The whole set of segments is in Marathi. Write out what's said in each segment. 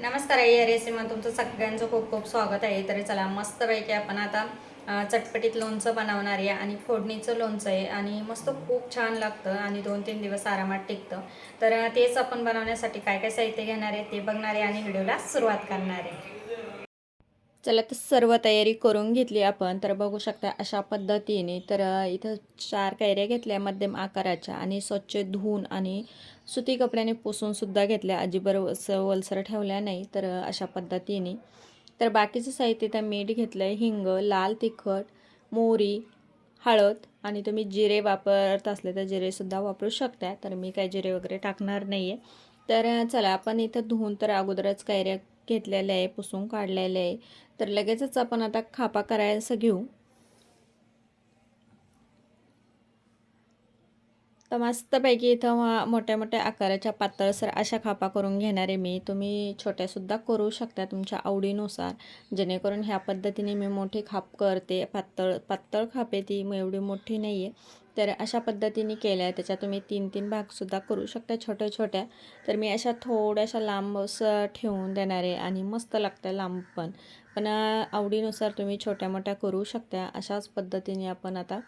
नमस्कार आई या रेसिपीमध्ये तुमचं सगळ्यांचं खूप खूप स्वागत आहे. तर चला मस्तपैकी आपण आता चटपटीत लोणचं बनवणार आहे आणि फोडणीचं लोणचं आहे आणि मस्त खूप छान लागतं आणि दोन तीन दिवस आरामात टिकतं. तर तेच आपण बनवण्यासाठी काय काय साहित्य घेणार आहे ते बघणार आहे आणि व्हिडिओला सुरुवात करणार आहे. चला तर सर्व तयारी करून घेतली आपण. तर बघू शकता अशा पद्धतीने तर इथं चार कैऱ्या घेतल्या मध्यम आकाराच्या आणि स्वच्छ धुवून आणि सुती कपड्याने पुसूनसुद्धा घेतल्या. अजिबर स वलसर ठेवल्या नाही तर अशा पद्धतीने. तर बाकीचं साहित्य तर मीठ घेतलं आहे हिंग लाल तिखट मोहरी हळद आणि तुम्ही जिरे वापरत असले तर जिरेसुद्धा वापरू शकता. तर मी काय जिरे वगैरे टाकणार नाही आहे तर चला आपण इथं धुवून तर अगोदरच कैऱ्या घेतलेलं आहे पुसून काढलेलं आहे. तर लगेचच आपण आता खापा करायचं घेऊ. तर मस्तपैकी इथं मोठ्या मोठ्या आकाराच्या पातळसर अशा खापा करून घेणारे मी. तुम्ही छोट्यासुद्धा करू शकता तुमच्या आवडीनुसार. जेणेकरून ह्या पद्धतीने मी मोठी खाप करते. पातळ पातळ खापे ती मग एवढी मोठी नाही आहे तर अशा पद्धतीने केल्या त्याच्यात तुम्ही तीन तीन भागसुद्धा करू शकता छोट्या छोट्या तर मी अशा थोड्याशा लांब असं ठेवून देणार आहे आणि मस्त लागतं लांब पण. पण आवडीनुसार तुम्ही छोट्या मोठ्या करू शकता. अशाच पद्धतीने आपण आता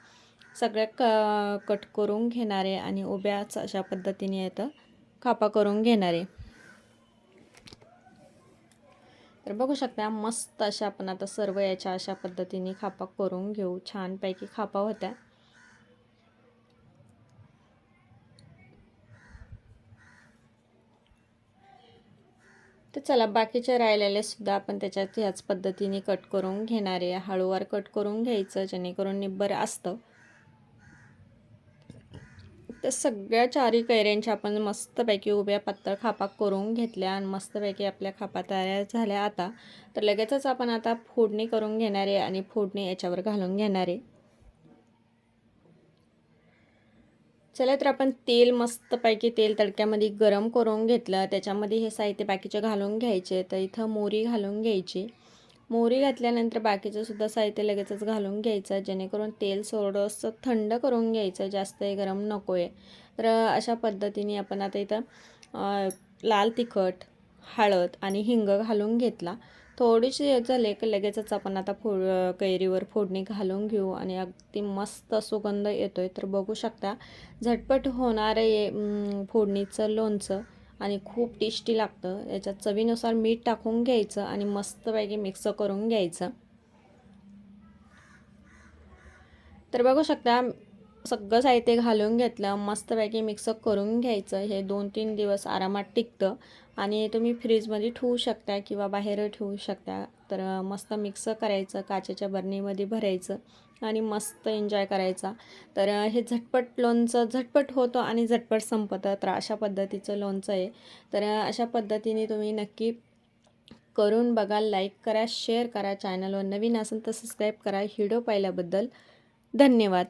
सगळ्या क कट करून घेणार आहे आणि उभ्याच अशा पद्धतीने येतं खापा करून घेणार आहे. तर बघू शकता मस्त अशा आपण आता सर्व याच्या अशा पद्धतीने खापा करून घेऊ. छानपैकी खापा होत्या. तर चला बाकीचे राहिलेले सुद्धा आपण त्याच्यात ह्याच पद्धतीने कट करून घेणार आहे. हळूवार कट करून घ्यायचं जेणेकरून निब्बर असतं. तर सगळ्या चारी कैऱ्यांच्या आपण मस्तपैकी उभ्या पातळ खापा करून घेतल्या आणि मस्तपैकी आपल्या खापा तयार झाल्या आता. तर लगेचच आपण आता फोडणी करून घेणार आहे आणि फोडणी याच्यावर घालून घेणार आहे. चला तर आपण तेल मस्तपैकी तेल तडक्यामध्ये गरम करून घेतलं. त्याच्यामध्ये हे साहित्य बाकीचे घालून घ्यायचे. तर इथं मोरी घालून घ्यायची. मोहरी घातल्यानंतर बाकीचं सुद्धा साहित्य लगेचच घालून घ्यायचं. जेणेकरून तेल थोडंसं थंड करून घ्यायचं. जास्त गरम नको आहे तर अशा पद्धतीने आपण आता इथं लाल तिखट हळद आणि हिंग घालून घेतला. थोडीशी झाले लेक लगेचच आपण आता फो कैरीवर फोडणी घालून घेऊ आणि अगदी मस्त सुगंध येतो आहे तर बघू शकता झटपट होणारं हे फोडणीचं लोणचं आणि खूप टेस्टी लागतं. याच्यात चवीनुसार मीठ टाकून घ्यायचं आणि मस्तपैकी मिक्स करून घ्यायचं. तर बघू शकता सगळं साहित्य घालून घेतलं मस्तपैकी मिक्स करून घ्यायचं. हे दोन तीन दिवस आरामात टिकतं. आणि तुम्ही फ्रीजमध्ये ठेवू शकता किंवा बाहेर ठेवू शकता. तर मस्त मिक्स करायचं काचेच्या बरणीमध्ये भरायचं आणि मस्त एन्जॉय करायचा. तर हे झटपट लोणचं झटपट होतं आणि झटपट संपतं. तर अशा पद्धतीचं लोणचं आहे. तर अशा पद्धतीने तुम्ही नक्की करून बघा लाईक करा शेअर करा. चॅनलवर नवीन असेल तर सबस्क्राईब करा. व्हिडिओ पाहिल्याबद्दल धन्यवाद.